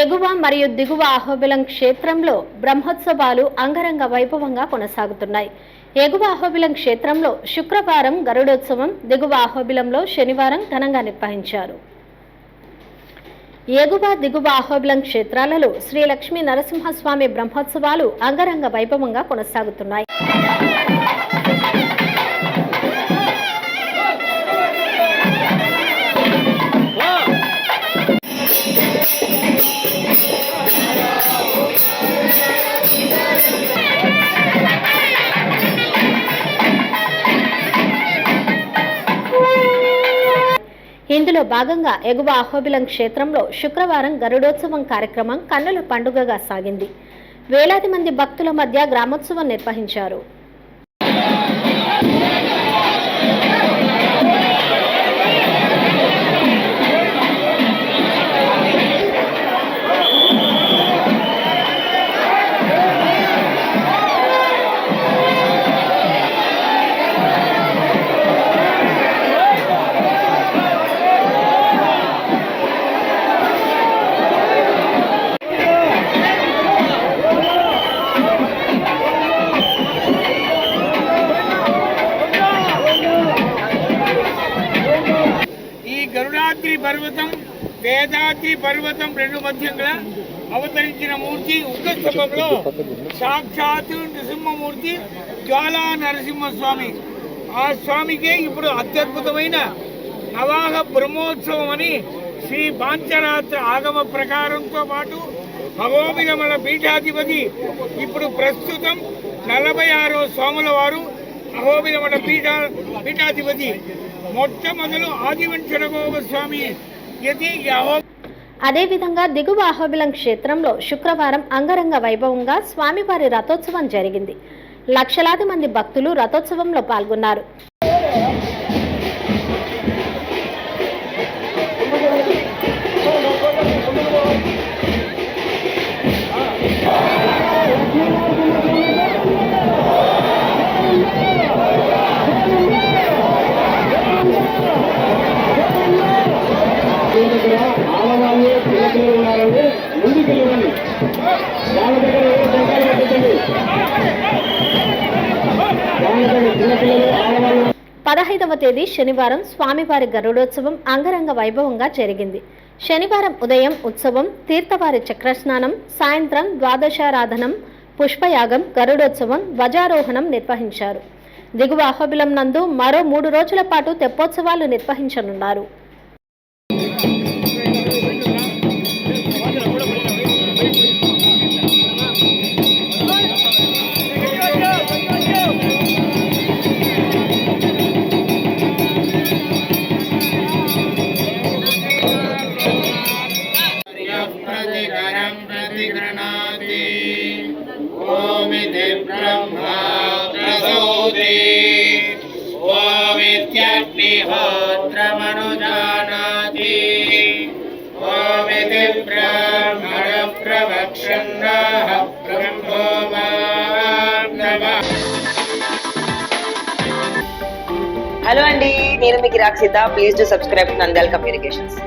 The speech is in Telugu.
ఎగువ మరియు దిగువ అహోబిలం క్షేత్రంలో బ్రహ్మోత్సవాలు అంగరంగ వైభవంగా కొనసాగుతున్నాయి. ఎగువ అహోబిలం క్షేత్రంలో శుక్రవారం గరుడోత్సవం దిగువ అహోబిలంలో శనివారం ఘనంగా నిర్వహించారు. ఎగువ దిగువ అహోబిలం క్షేత్రాలలో శ్రీ లక్ష్మీ నరసింహస్వామి బ్రహ్మోత్సవాలు అంగరంగ వైభవంగా కొనసాగుతున్నాయి. ఇందులో భాగంగా ఎగువ అహోబిలం క్షేత్రంలో శుక్రవారం గరుడోత్సవం కార్యక్రమం కన్నుల పండుగగా సాగింది. వేలాది మంది భక్తుల మధ్య గ్రామోత్సవం నిర్వహించారు. వేదాద్రి పర్వతం వేదాద్రి పర్వతం రెండు మధ్యంగా అవతరించిన మూర్తి ఉగ్రస్తంభంలో సాక్షాత్తు నృసింహమూర్తి జ్వాలా నరసింహస్వామి. ఆ స్వామికే ఇప్పుడు అత్యద్భుతమైన నవాహ బ్రహ్మోత్సవం అని శ్రీ పాంచరాత్ర ఆగమ ప్రకారంతో పాటు అహోబిలమల పీఠాధిపతి ఇప్పుడు ప్రస్తుతం నలభై ఆరో స్వాముల వారు అహోబిలమఠ పీఠ పీఠాధిపతి మొట్టమొదలు ఆదివంశన స్వామి యతి అహో అదేవిధంగా దిగువ అహోబిలం క్షేత్రంలో శుక్రవారం అంగరంగ వైభవంగా స్వామివారి రథోత్సవం జరిగింది. లక్షలాది మంది భక్తులు రథోత్సవంలో పాల్గొన్నారు. పదహైదవ తేదీ శనివారం స్వామివారి గరుడోత్సవం అంగరంగ వైభవంగా జరిగింది. శనివారం ఉదయం ఉత్సవం తీర్థవారి చక్రస్నానం సాయంత్రం ద్వాదశారాధనం పుష్పయాగం గరుడోత్సవం ధ్వజారోహణం నిర్వహించారు. దిగువ అహోబిలం నందు మరో మూడు రోజుల పాటు తెప్పోత్సవాలు నిర్వహించనున్నారు. प्रतिकरं प्रतिगृह्णाति ओमिति ब्रह्मा प्रसौति ओमित्यग्निहोत्रमनुजानाति ओमिति ब्राह्मण प्रवक्षन्नाः ब्रह्मो नमः హలో అండి నేను మీకు Rakshita please to subscribe Nandal communications